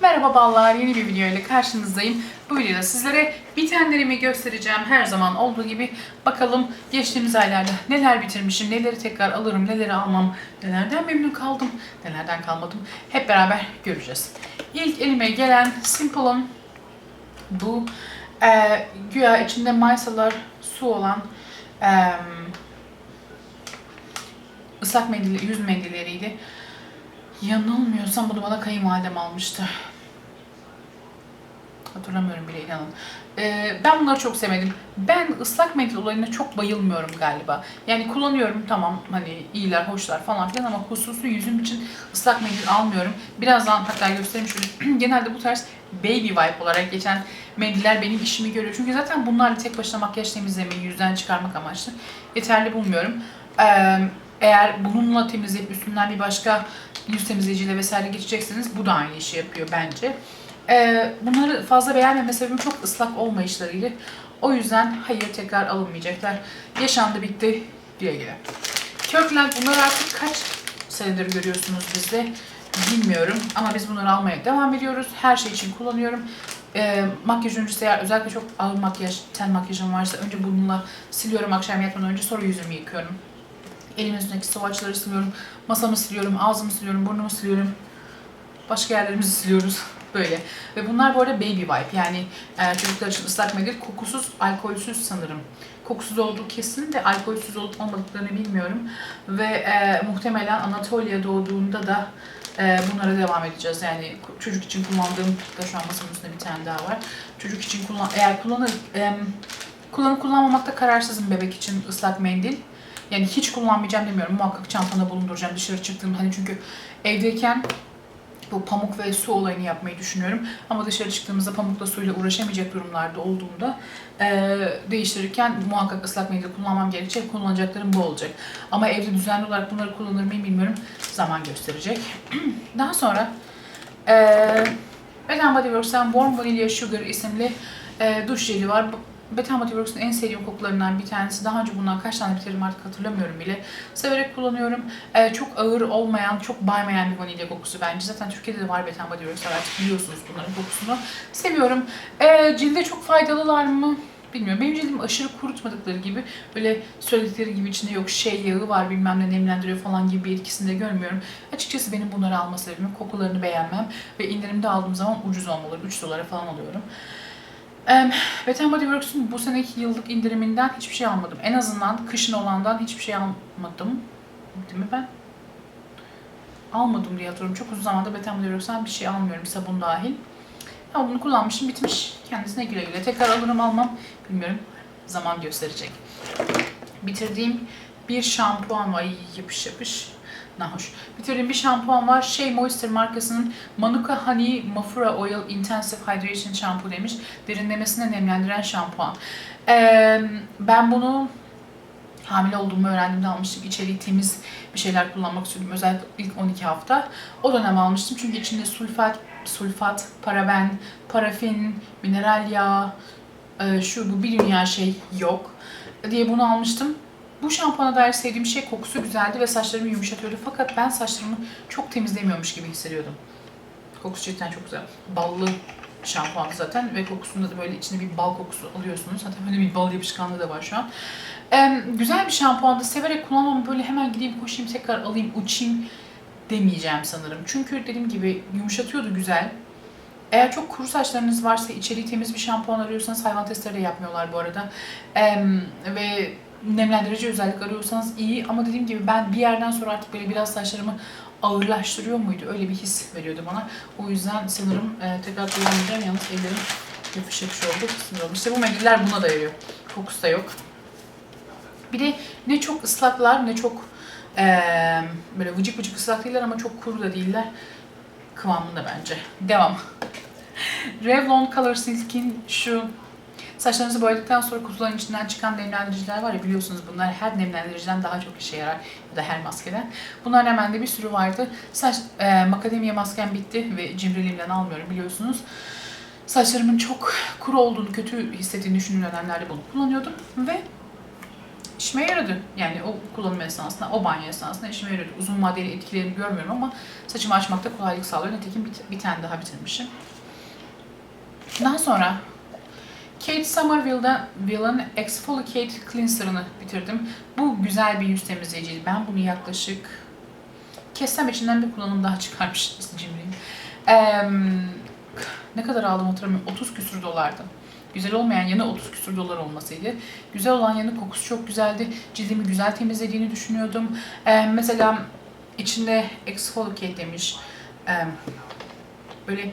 Merhaba ballar, yeni bir video ile karşınızdayım. Bu videoda sizlere bitenlerimi göstereceğim. Her zaman olduğu gibi bakalım geçtiğimiz aylarda neler bitirmişim, neleri tekrar alırım, neleri almam, nelerden memnun kaldım, nelerden kalmadım. Hep beraber göreceğiz. İlk elime gelen Simple'ın bu e, güya içinde maysalar, su olan e, ıslak mendil, yüz mendilleriydi. Yanılmıyorsam bunu bana kayınvalidem almıştı. Hatırlamıyorum bile inanın. Ee, ben bunları çok sevmedim. Ben ıslak mendil olayına çok bayılmıyorum galiba. Yani kullanıyorum tamam hani iyiler, hoşlar falan filan ama hususi yüzüm için ıslak mendil almıyorum. Birazdan hatta göstereyim şöyle. Genelde bu tarz baby wipe olarak geçen mendiller benim işimi görüyor. Çünkü zaten bunlarla tek başına makyaj temizlemeyi yüzden çıkarmak amaçlı yeterli bulmuyorum. Ee, eğer bununla temizleyip üstünden bir başka yüz temizleyiciyle vesaire geçecekseniz bu da aynı işi yapıyor bence. Ee, bunları fazla beğenmeme sebebim çok ıslak olmayışlarıydı. O yüzden hayır tekrar alınmayacaklar. Yaşandı bitti. Güle güle. Kirkland bunları artık kaç senedir görüyorsunuz bizde bilmiyorum. Ama biz bunları almaya devam ediyoruz. Her şey için kullanıyorum. Ee, makyaj öncesi eğer özellikle çok ağır makyaj, ten makyajım varsa önce bununla siliyorum akşam yatmadan önce sonra yüzümü yıkıyorum. Elimin üstündeki swatchları siliyorum. Masamı siliyorum, ağzımı siliyorum, burnumu siliyorum. Başka yerlerimizi siliyoruz. Böyle. Ve bunlar bu arada baby wipe. Yani e, çocuklar için ıslak mendil kokusuz, alkolsüz sanırım. Kokusuz olduğu kesin de alkolsüz olup olmadıklarını bilmiyorum. Ve e, muhtemelen Anatolia doğduğunda da e, bunlara devam edeceğiz. Yani çocuk için kullandığım da şu an masamın üstünde bir tane daha var. Çocuk için kullan eğer kullanır e, kullanıp kullanmamakta kararsızım bebek için ıslak mendil. Yani hiç kullanmayacağım demiyorum. Muhakkak çantamda bulunduracağım dışarı çıktığımda. Hani çünkü evdeyken bu pamuk ve su olayını yapmayı düşünüyorum. Ama dışarı çıktığımızda pamukla suyla uğraşamayacak durumlarda olduğunda e, değiştirirken muhakkak ıslak mendil kullanmam gerekecek. Kullanacaklarım bu olacak. Ama evde düzenli olarak bunları kullanır mıyım bilmiyorum. Zaman gösterecek. Daha sonra e, Bath Body Works'tan Warm Vanilla Sugar isimli e, duş jeli var. Body Works'ın en sevdiğim kokularından bir tanesi. Daha önce bundan kaç tane bitirdim artık hatırlamıyorum bile. Severek kullanıyorum. Ee, çok ağır olmayan, çok baymayan bir vanilya kokusu bence. Zaten Türkiye'de de var Body Works artık biliyorsunuz bunların kokusunu. Seviyorum. Ee, cilde çok faydalılar mı? Bilmiyorum. Benim cildim aşırı kurutmadıkları gibi böyle söyledikleri gibi içinde yok şey yağı var bilmem ne nemlendiriyor falan gibi bir etkisini de görmüyorum. Açıkçası benim bunları alma sebebim kokularını beğenmem ve indirimde aldığım zaman ucuz olmaları 3 dolara falan alıyorum. Um, Bath Body Works'un bu seneki yıllık indiriminden hiçbir şey almadım. En azından kışın olandan hiçbir şey almadım. Değil mi ben? Almadım diye hatırlıyorum. Çok uzun zamandır Bath Body Works'tan bir şey almıyorum sabun dahil. Ama bunu kullanmışım bitmiş. Kendisine güle güle. Tekrar alırım almam bilmiyorum. Zaman gösterecek. Bitirdiğim bir şampuan var. Yapış yapış. Nahoş. Bitirdiğim bir şampuan var. Shea Moisture markasının Manuka Honey Mafura Oil Intensive Hydration Shampoo demiş. Derinlemesine nemlendiren şampuan. Ee, ben bunu hamile olduğumu öğrendiğimde almıştım. İçeriği temiz bir şeyler kullanmak istiyordum. Özellikle ilk 12 hafta. O dönem almıştım. Çünkü içinde sulfat, sulfat, paraben, parafin, mineral yağ, şu bu bir dünya şey yok diye bunu almıştım. Bu şampuana dair sevdiğim şey kokusu güzeldi ve saçlarımı yumuşatıyordu. Fakat ben saçlarımı çok temizlemiyormuş gibi hissediyordum. Kokusu cidden çok güzel. Ballı şampuan zaten ve kokusunda da böyle içinde bir bal kokusu alıyorsunuz. Zaten böyle bir bal yapışkanlığı da var şu an. Ee, güzel bir şampuandı. Severek kullanmam böyle hemen gideyim koşayım tekrar alayım uçayım demeyeceğim sanırım. Çünkü dediğim gibi yumuşatıyordu güzel. Eğer çok kuru saçlarınız varsa içeriği temiz bir şampuan arıyorsanız hayvan testleri de yapmıyorlar bu arada. Ee, ve nemlendirici özellik arıyorsanız iyi ama dediğim gibi ben bir yerden sonra artık böyle biraz saçlarımı ağırlaştırıyor muydu? Öyle bir his veriyordu bana. O yüzden sanırım e, tekrar kullanmayacağım. Yalnız ellerim yapış yapış oldu. Oldu. İşte bu mendiller buna da yarıyor. Kokusu da yok. Bir de ne çok ıslaklar ne çok e, böyle vıcık vıcık ıslak değiller ama çok kuru da değiller. Kıvamında bence. Devam. Revlon Color Silk'in şu Saçlarınızı boyadıktan sonra kutuların içinden çıkan nemlendiriciler var ya biliyorsunuz bunlar her nemlendiriciden daha çok işe yarar ya da her maskeden. Bunlar hemen de bir sürü vardı. Saç e, makademya maskem bitti ve cimriliğimden almıyorum biliyorsunuz. Saçlarımın çok kuru olduğunu, kötü hissettiğini düşündüğüm dönemlerde bunu kullanıyordum ve işime yaradı. Yani o kullanım esnasında, o banyo esnasında işime yaradı. Uzun vadeli etkilerini görmüyorum ama saçımı açmakta kolaylık sağlıyor. Nitekim bir, bir tane daha bitirmişim. Daha sonra Kate Somerville'dan Ville'ın Exfoliate Cleanser'ını bitirdim. Bu güzel bir yüz temizleyiciydi. Ben bunu yaklaşık kessem içinden bir kullanım daha çıkarmış cimriyim. Eee, ne kadar aldım hatırlamıyorum. 30 küsür dolardı. Güzel olmayan yanı 30 küsür dolar olmasıydı. Güzel olan yanı kokusu çok güzeldi. Cildimi güzel temizlediğini düşünüyordum. Eee, mesela içinde exfoliate demiş. Eee, böyle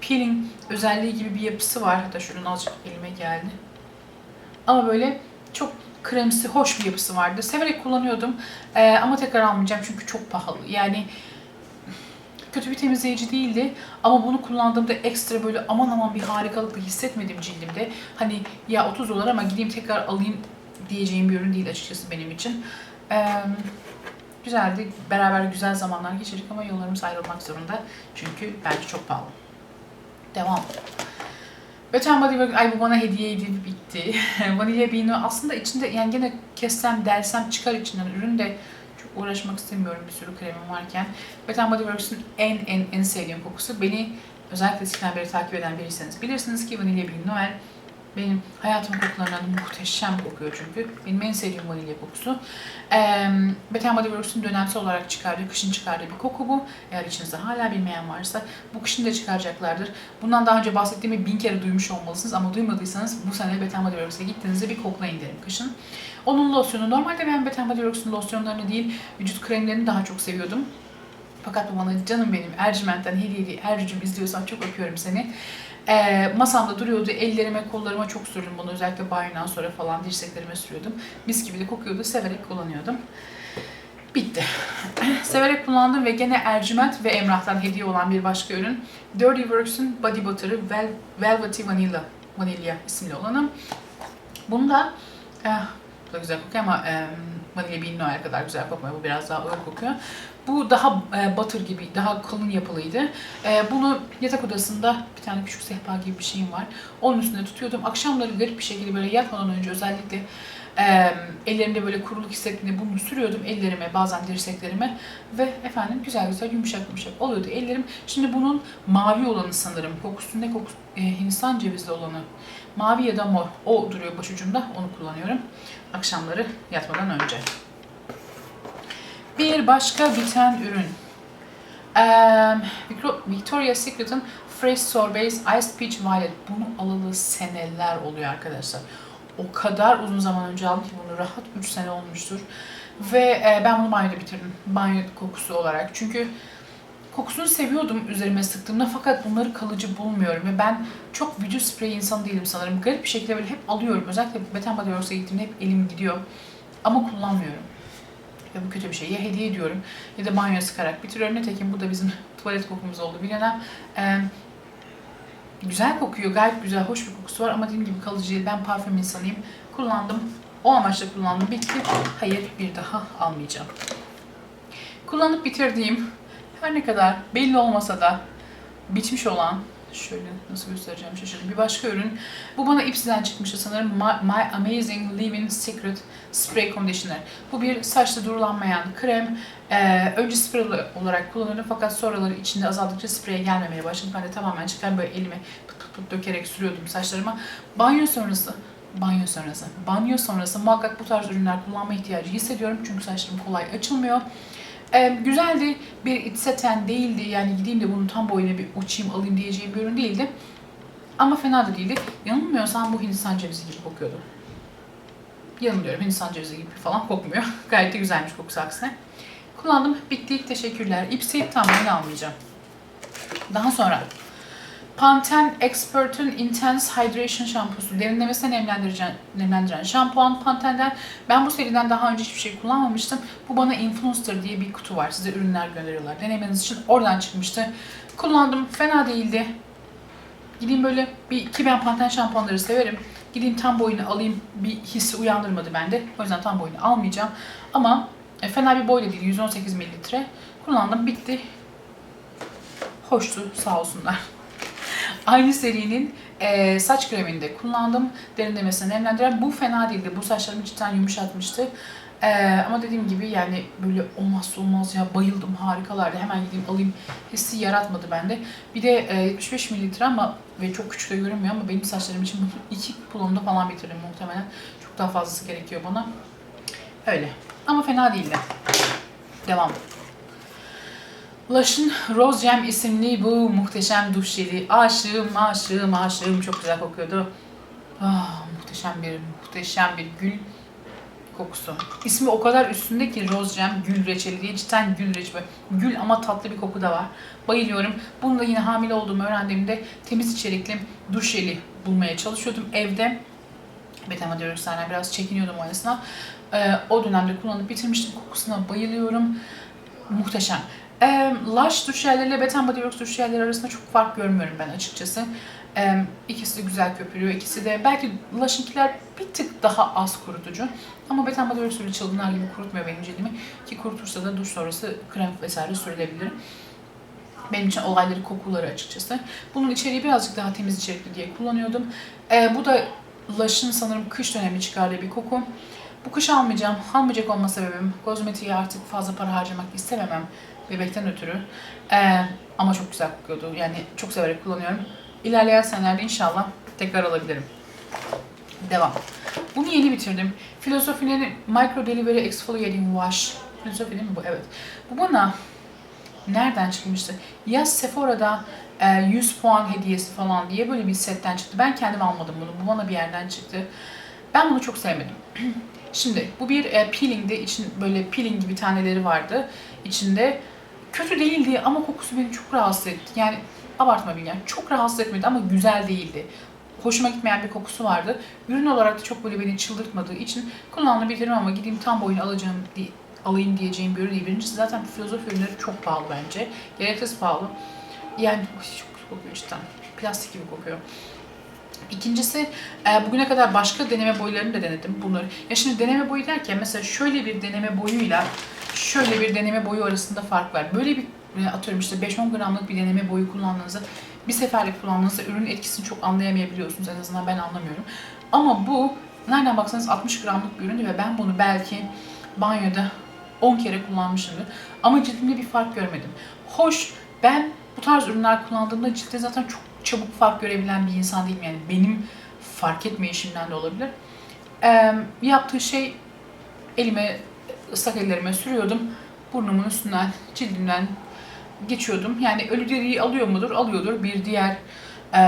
peeling özelliği gibi bir yapısı var. Hatta şuradan azıcık elime geldi. Ama böyle çok kremsi, hoş bir yapısı vardı. Severek kullanıyordum. Ee, ama tekrar almayacağım çünkü çok pahalı. Yani kötü bir temizleyici değildi. Ama bunu kullandığımda ekstra böyle aman aman bir harikalık da hissetmedim cildimde. Hani ya 30 dolar ama gideyim tekrar alayım diyeceğim bir ürün değil açıkçası benim için. Ee, güzeldi. Beraber güzel zamanlar geçirdik ama yollarımız ayrılmak zorunda. Çünkü bence çok pahalı. Devam. Wet n Body Works, ay bu bana hediyeydi, bitti. Vanilya Bean'ı aslında içinde yani gene kessem, dersem çıkar içinden ürün de çok uğraşmak istemiyorum bir sürü kremim varken. Wet n Body Works'ın en en en sevdiğim kokusu. Beni özellikle eskiden beri takip eden biriyseniz bilirsiniz ki Vanilya Bean Noel benim hayatımın kokularından muhteşem kokuyor çünkü. Benim en sevdiğim vanilya kokusu. Ee, Wet n Body Works'ın dönemsel olarak çıkardığı, kışın çıkardığı bir koku bu. Eğer içinizde hala bilmeyen varsa bu kışın da çıkaracaklardır. Bundan daha önce bahsettiğimi bin kere duymuş olmalısınız ama duymadıysanız bu sene Wet n Body Works'e gittiğinizde bir koklayın derim kışın. Onun losyonu, normalde ben Wet n Body Works'ın losyonlarını değil, vücut kremlerini daha çok seviyordum. Fakat bu bana canım benim Ercüment'ten hediyeli Ercücüm izliyorsan çok öpüyorum seni. Ee, masamda duruyordu. Ellerime, kollarıma çok sürdüm bunu. Özellikle banyodan sonra falan dirseklerime sürüyordum. Mis gibi de kokuyordu. Severek kullanıyordum. Bitti. Severek kullandım ve gene Ercüment ve Emrah'tan hediye olan bir başka ürün. Dirty Works'ün Body Butter'ı Vel Velvety Vanilla, Vanilya isimli olanı. Bunda eh, bu da güzel kokuyor ama e, Vanilya Bean Noel kadar güzel kokmuyor. Bu biraz daha ağır kokuyor. Bu daha e, butter gibi, daha kalın yapılıydı. E, bunu yatak odasında bir tane küçük sehpa gibi bir şeyim var. Onun üstünde tutuyordum. Akşamları garip bir şekilde böyle yatmadan önce özellikle e, ellerimde böyle kuruluk hissettiğinde bunu sürüyordum ellerime, bazen dirseklerime ve efendim güzel güzel yumuşak yumuşak oluyordu ellerim. Şimdi bunun mavi olanı sanırım. Kokusu ne kokusu? E, Hindistan cevizli olanı. Mavi ya da mor. O duruyor başucumda. Onu kullanıyorum. Akşamları yatmadan önce. Bir başka biten ürün. Eee, Victoria's Secret'ın Fresh Sorbets Iced Peach Violet. Bunu alalı seneler oluyor arkadaşlar. O kadar uzun zaman önce aldım ki bunu rahat 3 sene olmuştur. Ve e, ben bunu banyoda bitirdim. Banyo kokusu olarak. Çünkü kokusunu seviyordum üzerime sıktığımda fakat bunları kalıcı bulmuyorum ve ben çok vücut spreyi insanı değilim sanırım. Garip bir şekilde böyle hep alıyorum. Özellikle Beten Body Works'a gittiğimde hep elim gidiyor. Ama kullanmıyorum. Ve bu kötü bir şey. Ya hediye ediyorum ya da banyo sıkarak bitiriyorum. Nitekim bu da bizim tuvalet kokumuz oldu bilenen. Ee, güzel kokuyor. Gayet güzel, hoş bir kokusu var ama dediğim gibi kalıcı değil. Ben parfüm insanıyım. Kullandım. O amaçla kullandım. Bitti. Hayır bir daha almayacağım. Kullanıp bitirdiğim her ne kadar belli olmasa da bitmiş olan şöyle nasıl göstereceğim şaşırdım. Bir başka ürün. Bu bana Ips'den çıkmıştı sanırım. My, My Amazing Living Secret Spray Conditioner. Bu bir saçta durulanmayan krem. Ee, önce sprey olarak kullanıyordum fakat sonraları içinde azaldıkça spreye gelmemeye başladı. Ben de tamamen çıkan böyle elime pıt pıt pıt dökerek sürüyordum saçlarıma. Banyo sonrası banyo sonrası. Banyo sonrası muhakkak bu tarz ürünler kullanma ihtiyacı hissediyorum. Çünkü saçlarım kolay açılmıyor. Ee, güzeldi. Bir itseten değildi. Yani gideyim de bunun tam boyuna bir uçayım alayım diyeceğim bir ürün değildi. Ama fena da değildi. Yanılmıyorsam bu Hindistan cevizi gibi kokuyordu. Yanılıyorum. Hindistan cevizi gibi falan kokmuyor. Gayet de güzelmiş kokusu aksine. Kullandım. Bitti. Teşekkürler. İpsi tamamen almayacağım. Daha sonra Pantene Expert'ün Intense Hydration şampusu. Derinlemesine nemlendiren, nemlendiren şampuan Pantene'den. Ben bu seriden daha önce hiçbir şey kullanmamıştım. Bu bana Influencer diye bir kutu var. Size ürünler gönderiyorlar. Denemeniz için oradan çıkmıştı. Kullandım. Fena değildi. Gideyim böyle bir ki ben Pantene şampuanları severim. Gideyim tam boyunu alayım bir hissi uyandırmadı bende. O yüzden tam boyunu almayacağım. Ama e, fena bir boyla değil. 118 mililitre. Kullandım. Bitti. Hoştu. Sağ olsunlar. Aynı serinin e, saç kremini de kullandım. Derinlemesine nemlendiren. Bu fena değildi. Bu saçlarımı cidden yumuşatmıştı. E, ama dediğim gibi yani böyle olmazsa olmaz ya bayıldım harikalardı. Hemen gideyim alayım hissi yaratmadı bende. Bir de e, 75 mililitre ama ve çok küçük de görünmüyor ama benim saçlarım için bunu iki pulumda falan bitiririm muhtemelen. Çok daha fazlası gerekiyor bana. Öyle. Ama fena değildi. Devam. Lush'ın Rose Jam isimli bu muhteşem duş jeli. Aşığım, aşığım, aşığım. Çok güzel kokuyordu. Ah, muhteşem bir, muhteşem bir gül kokusu. İsmi o kadar üstünde ki Rose Jam gül reçeli diye cidden gül reçeli. Gül ama tatlı bir koku da var. Bayılıyorum. Bunu da yine hamile olduğumu öğrendiğimde temiz içerikli duş jeli bulmaya çalışıyordum evde. Betama diyoruz senden biraz çekiniyordum o esnaf. Ee, o dönemde kullanıp bitirmiştim. Kokusuna bayılıyorum. Muhteşem. Ee, Lush duş jelleriyle Bath Body duş jelleri arasında çok fark görmüyorum ben açıkçası. Ee, ikisi de güzel köpürüyor. İkisi de belki Lush'ınkiler bir tık daha az kurutucu. Ama Bath Body Works öyle çılgınlar gibi kurutmuyor benim cildimi. Ki kurutursa da duş sonrası krem vesaire sürülebilir. Benim için olayları kokuları açıkçası. Bunun içeriği birazcık daha temiz içerikli diye kullanıyordum. Ee, bu da Lush'ın sanırım kış dönemi çıkardığı bir koku. Bu kış almayacağım. Almayacak olma sebebim kozmetiğe artık fazla para harcamak istememem bebekten ötürü. Ee, ama çok güzel kokuyordu. Yani çok severek kullanıyorum. İlerleyen senelerde inşallah tekrar alabilirim. Devam. Bunu yeni bitirdim. Filosofi'nin Micro Delivery Exfoliating Wash. Filosofi değil mi bu? Evet. Bu bana nereden çıkmıştı? Ya Sephora'da e, 100 puan hediyesi falan diye böyle bir setten çıktı. Ben kendim almadım bunu. Bu bana bir yerden çıktı. Ben bunu çok sevmedim. Şimdi bu bir e, peelingdi. İçin böyle peeling gibi taneleri vardı içinde. Kötü değildi ama kokusu beni çok rahatsız etti. Yani abartma bilgen. Çok rahatsız etmedi ama güzel değildi. Hoşuma gitmeyen bir kokusu vardı. Ürün olarak da çok böyle beni çıldırtmadığı için kullanılabilirim ama gideyim tam boyunu alacağım diye, alayım diyeceğim bir ürün değil. Birincisi zaten filozofi ürünleri çok pahalı bence. Gereksiz pahalı. Yani çok kokuyor cidden. Plastik gibi kokuyor. İkincisi e, bugüne kadar başka deneme boylarını da denedim bunları. Ya şimdi deneme boyu derken mesela şöyle bir deneme boyuyla şöyle bir deneme boyu arasında fark var. Böyle bir e, atıyorum işte 5-10 gramlık bir deneme boyu kullandığınızda bir seferlik kullandığınızda ürünün etkisini çok anlayamayabiliyorsunuz. En azından ben anlamıyorum. Ama bu nereden baksanız 60 gramlık bir üründü ve ben bunu belki banyoda 10 kere kullanmışımdır. Ama cildimde bir fark görmedim. Hoş ben bu tarz ürünler kullandığımda ciltte zaten çok çabuk fark görebilen bir insan değilim. Yani benim fark etmeyişimden de olabilir. Ee, yaptığı şey elime, ıslak ellerime sürüyordum. Burnumun üstünden, cildimden geçiyordum. Yani ölü deriyi alıyor mudur? Alıyordur. Bir diğer e,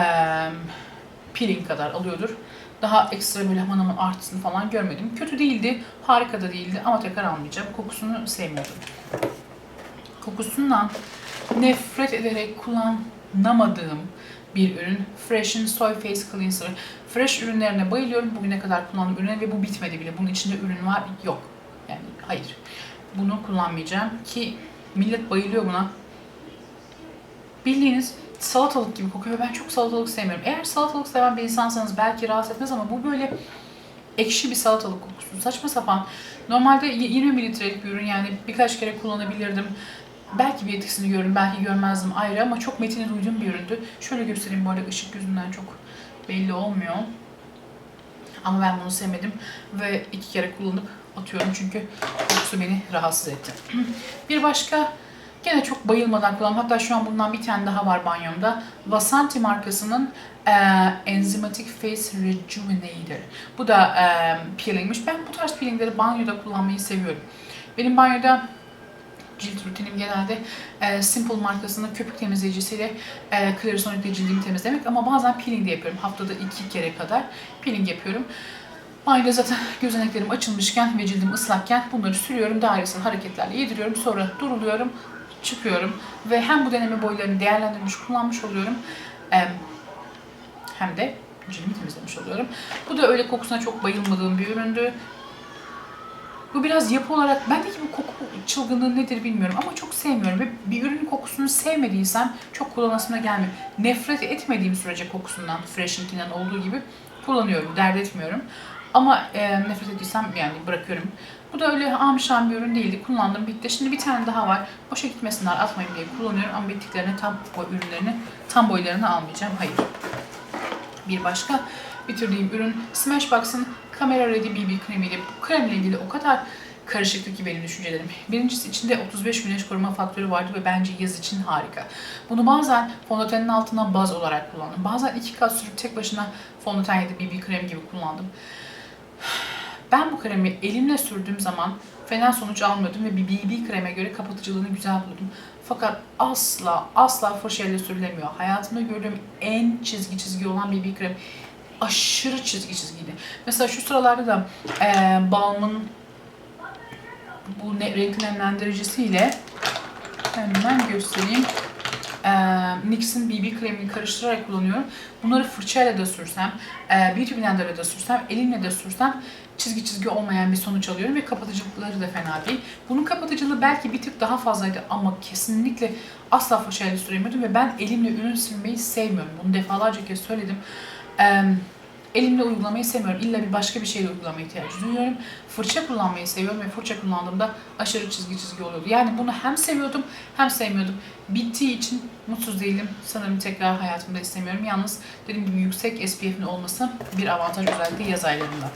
peeling kadar alıyordur. Daha ekstra böyle aman artısını falan görmedim. Kötü değildi, harika da değildi ama tekrar almayacağım. Kokusunu sevmiyordum. Kokusundan nefret ederek kullanamadığım bir ürün. Fresh'in Soy Face Cleanser. Fresh ürünlerine bayılıyorum. Bugüne kadar kullandığım ürünler ve bu bitmedi bile. Bunun içinde ürün var. Yok. Yani hayır. Bunu kullanmayacağım ki millet bayılıyor buna. Bildiğiniz salatalık gibi kokuyor. Ben çok salatalık sevmiyorum. Eğer salatalık seven bir insansanız belki rahatsız etmez ama bu böyle ekşi bir salatalık kokusu. Saçma sapan. Normalde 20 mililitrelik bir ürün yani birkaç kere kullanabilirdim. Belki bir etkisini görürüm, belki görmezdim ayrı ama çok metini duyduğum bir üründü. Şöyle göstereyim bu arada ışık yüzünden çok belli olmuyor. Ama ben bunu sevmedim ve iki kere kullanıp atıyorum çünkü kokusu beni rahatsız etti. bir başka gene çok bayılmadan kullandım. Hatta şu an bundan bir tane daha var banyomda. Vasanti markasının e, Enzymatic Face Rejuvenator. Bu da e, peelingmiş. Ben bu tarz peelingleri banyoda kullanmayı seviyorum. Benim banyoda cilt rutinim genelde e, Simple markasının köpük temizleyicisiyle e, Clarisonic cildimi temizlemek ama bazen peeling de yapıyorum. Haftada iki kere kadar peeling yapıyorum. Banyoda zaten gözeneklerim açılmışken ve cildim ıslakken bunları sürüyorum. Dairesel hareketlerle yediriyorum. Sonra duruluyorum, çıkıyorum ve hem bu deneme boylarını değerlendirmiş, kullanmış oluyorum. Hem de cildimi temizlemiş oluyorum. Bu da öyle kokusuna çok bayılmadığım bir üründü. Bu biraz yapı olarak, bendeki bu koku çılgınlığı nedir bilmiyorum ama çok sevmiyorum. Ve bir ürünün kokusunu sevmediysem çok kullanasıma gelmiyor. Nefret etmediğim sürece kokusundan, Fresh'inkinden olduğu gibi kullanıyorum, dert etmiyorum. Ama e, nefret ettiysem yani bırakıyorum. Bu da öyle amişan bir ürün değildi. Kullandım, bitti. Şimdi bir tane daha var. Boşa gitmesinler, atmayayım diye kullanıyorum ama bittiklerine tam boy ürünlerini, tam boylarını almayacağım. Hayır. Bir başka bitirdiğim ürün Smashbox'ın Camera Ready BB kremiydi. Bu kremle ilgili o kadar karışıktı ki benim düşüncelerim. Birincisi içinde 35 güneş koruma faktörü vardı ve bence yaz için harika. Bunu bazen fondötenin altına baz olarak kullandım. Bazen iki kat sürüp tek başına fondöten ya da BB krem gibi kullandım. Ben bu kremi elimle sürdüğüm zaman fena sonuç almıyordum ve bir BB kreme göre kapatıcılığını güzel buldum. Fakat asla asla fırçayla sürülemiyor. Hayatımda gördüğüm en çizgi çizgi olan BB krem aşırı çizgi çizgiydi. Mesela şu sıralarda da eee Balm'ın bu ne, renkli nemlendiricisiyle hemen göstereyim. Ee, NYX'in BB kremini karıştırarak kullanıyorum. Bunları fırçayla da sürsem, e, Beauty Blender'la da sürsem, elimle de sürsem çizgi çizgi olmayan bir sonuç alıyorum ve kapatıcılıkları da fena değil. Bunun kapatıcılığı belki bir tık daha fazlaydı ama kesinlikle asla fırçayla süremiyordum ve ben elimle ürün sürmeyi sevmiyorum. Bunu defalarca kez söyledim. Ee, elimle uygulamayı sevmiyorum. İlla bir başka bir şeyle uygulamaya ihtiyacı duyuyorum. Fırça kullanmayı seviyorum ve fırça kullandığımda aşırı çizgi çizgi oluyordu. Yani bunu hem seviyordum hem sevmiyordum. Bittiği için mutsuz değilim. Sanırım tekrar hayatımda istemiyorum. Yalnız dediğim gibi yüksek SPF'in olması bir avantaj özellikle yaz aylarında.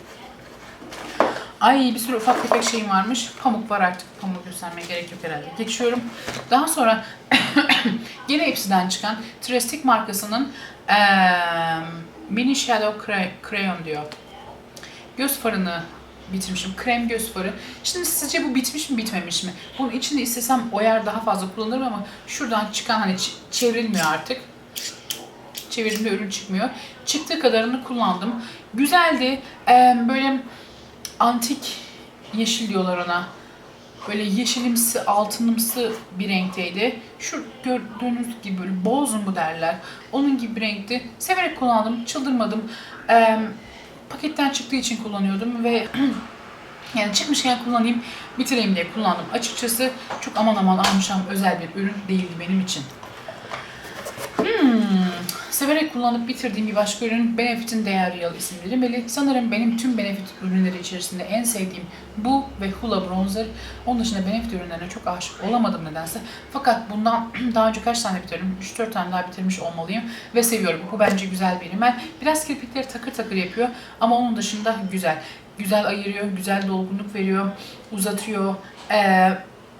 Ay bir sürü ufak tefek şeyim varmış. Pamuk var artık. Pamuk göstermeye gerek yok herhalde. Geçiyorum. Daha sonra yine Ipsy'den çıkan Trestic markasının eee, Mini Shadow Cray- Crayon diyor. Göz farını bitirmişim. Krem göz farı. Şimdi sizce bu bitmiş mi bitmemiş mi? Bunun içinde istesem oyar daha fazla kullanırım ama şuradan çıkan hani çevrilmiyor artık. Çevirdiğimde ürün çıkmıyor. Çıktığı kadarını kullandım. Güzeldi. Ee, böyle antik yeşil diyorlar ona. Böyle yeşilimsi, altınımsı bir renkteydi. Şu gördüğünüz gibi böyle boz mu derler. Onun gibi bir renkti. Severek kullandım, çıldırmadım. Ee, paketten çıktığı için kullanıyordum ve yani çıkmışken kullanayım, bitireyim diye kullandım. Açıkçası çok aman aman almışam özel bir ürün değildi benim için. Severek kullanıp bitirdiğim bir başka ürün Benefit'in Değer Real isimli Meli. Sanırım benim tüm Benefit ürünleri içerisinde en sevdiğim bu ve Hula Bronzer. Onun dışında Benefit ürünlerine çok aşık olamadım nedense. Fakat bundan daha önce kaç tane bitirdim? 3-4 tane daha bitirmiş olmalıyım ve seviyorum. Bu bence güzel bir rimel. Biraz kirpikleri takır takır yapıyor ama onun dışında güzel. Güzel ayırıyor, güzel dolgunluk veriyor, uzatıyor. Ee,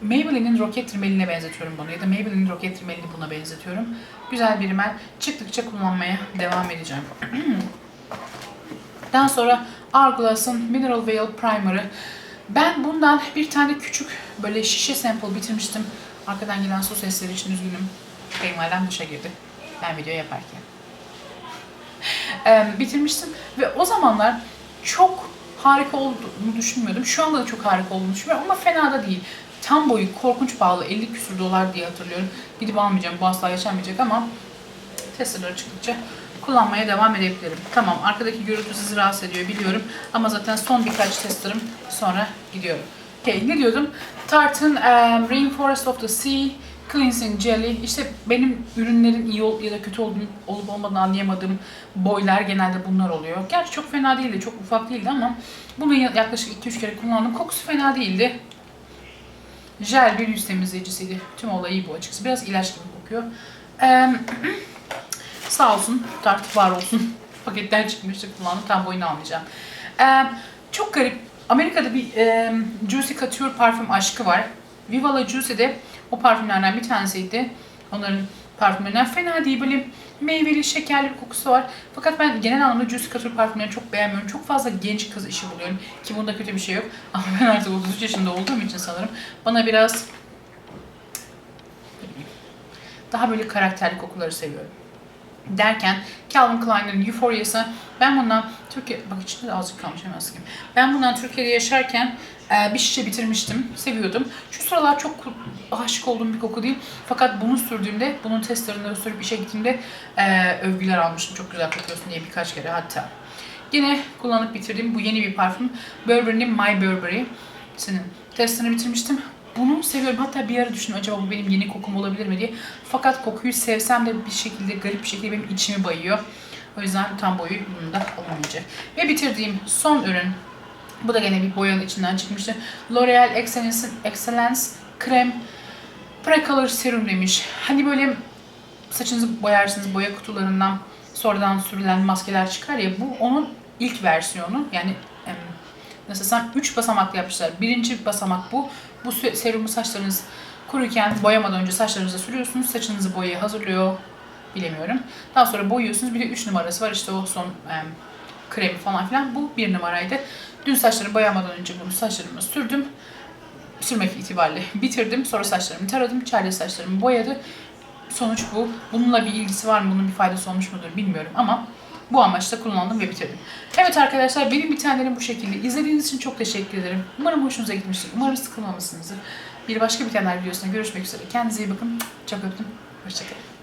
Maybelline'in roket rimeline benzetiyorum bunu ya da Maybelline'in roket rimelini buna benzetiyorum. Güzel bir rimel. Çıktıkça kullanmaya devam edeceğim. Daha sonra Hourglass'ın Mineral Veil Primer'ı. Ben bundan bir tane küçük böyle şişe sample bitirmiştim. Arkadan gelen su sesleri için üzgünüm. Kayınvalidem dışa girdi. Ben video yaparken. Ee, bitirmiştim ve o zamanlar çok harika olduğunu düşünmüyordum. Şu anda da çok harika olduğunu düşünmüyorum ama fena da değil. Tam boyu korkunç pahalı 50 küsur dolar diye hatırlıyorum. Gidip almayacağım bu asla yaşanmayacak ama testerları çıktıkça kullanmaya devam edebilirim. Tamam arkadaki gürültü sizi rahatsız ediyor biliyorum ama zaten son birkaç testerım sonra gidiyorum. Okay, ne diyordum? Tarte'ın um, Rainforest of the Sea Cleansing Jelly. İşte benim ürünlerin iyi ol- ya da kötü olduğunu, olup olmadığını anlayamadığım boylar genelde bunlar oluyor. Gerçi çok fena değildi, çok ufak değildi ama bunu yaklaşık 2-3 kere kullandım. Kokusu fena değildi. Jel bir yüz temizleyicisiydi. Tüm olayı bu açıkçası. Biraz ilaç gibi kokuyor. Ee, sağ olsun, Tarte var olsun. Paketten çıkmıştı kullandım. Tam boyunu almayacağım. Ee, çok garip. Amerika'da bir e, Juicy Couture parfüm aşkı var. Viva La Juicy de o parfümlerden bir tanesiydi. Onların parfümlerinden fena değil. Böyle meyveli, şekerli bir kokusu var. Fakat ben genel anlamda Juicy Couture parfümlerini çok beğenmiyorum. Çok fazla genç kız işi buluyorum. Ki bunda kötü bir şey yok. Ama ben artık 33 yaşında olduğum için sanırım bana biraz daha böyle karakterli kokuları seviyorum. Derken Calvin Klein'in Euphoria'sı ben bundan Türkiye bak içinde de azıcık kalmış hemen. Ben bundan Türkiye'de yaşarken e, bir şişe bitirmiştim. Seviyordum. Şu sıralar çok aşık olduğum bir koku değil. Fakat bunu sürdüğümde, bunun testlerinde sürüp işe gittiğimde e, övgüler almıştım. Çok güzel kokuyorsun diye birkaç kere hatta. Yine kullanıp bitirdiğim bu yeni bir parfüm. Burberry'nin My Burberry. Senin testini bitirmiştim. Bunu seviyorum. Hatta bir ara düşündüm acaba bu benim yeni kokum olabilir mi diye. Fakat kokuyu sevsem de bir şekilde garip bir şekilde benim içimi bayıyor. O yüzden tam boyu bunda olamayacak. Ve bitirdiğim son ürün. Bu da gene bir boyanın içinden çıkmıştı. L'Oreal Excellence'in Excellence Krem Precolor Serum demiş. Hani böyle saçınızı boyarsınız boya kutularından sonradan sürülen maskeler çıkar ya bu onun ilk versiyonu. Yani nasıl desem 3 basamaklı yapmışlar. Birinci basamak bu. Bu serumu saçlarınız kuruyken boyamadan önce saçlarınıza sürüyorsunuz. Saçınızı boyaya hazırlıyor. Bilemiyorum. Daha sonra boyuyorsunuz. Bir de 3 numarası var. İşte o son em, kremi falan filan. Bu bir numaraydı. Dün saçlarımı boyamadan önce bunu saçlarıma sürdüm. Sürmek itibariyle bitirdim. Sonra saçlarımı taradım. Charlie saçlarımı boyadı. Sonuç bu. Bununla bir ilgisi var mı? Bunun bir faydası olmuş mudur bilmiyorum ama bu amaçla kullandım ve bitirdim. Evet arkadaşlar benim bitenlerim bu şekilde. İzlediğiniz için çok teşekkür ederim. Umarım hoşunuza gitmiştir. Umarım sıkılmamışsınızdır. Bir başka bitenler videosunda görüşmek üzere. Kendinize iyi bakın. Çok öptüm. Hoşçakalın.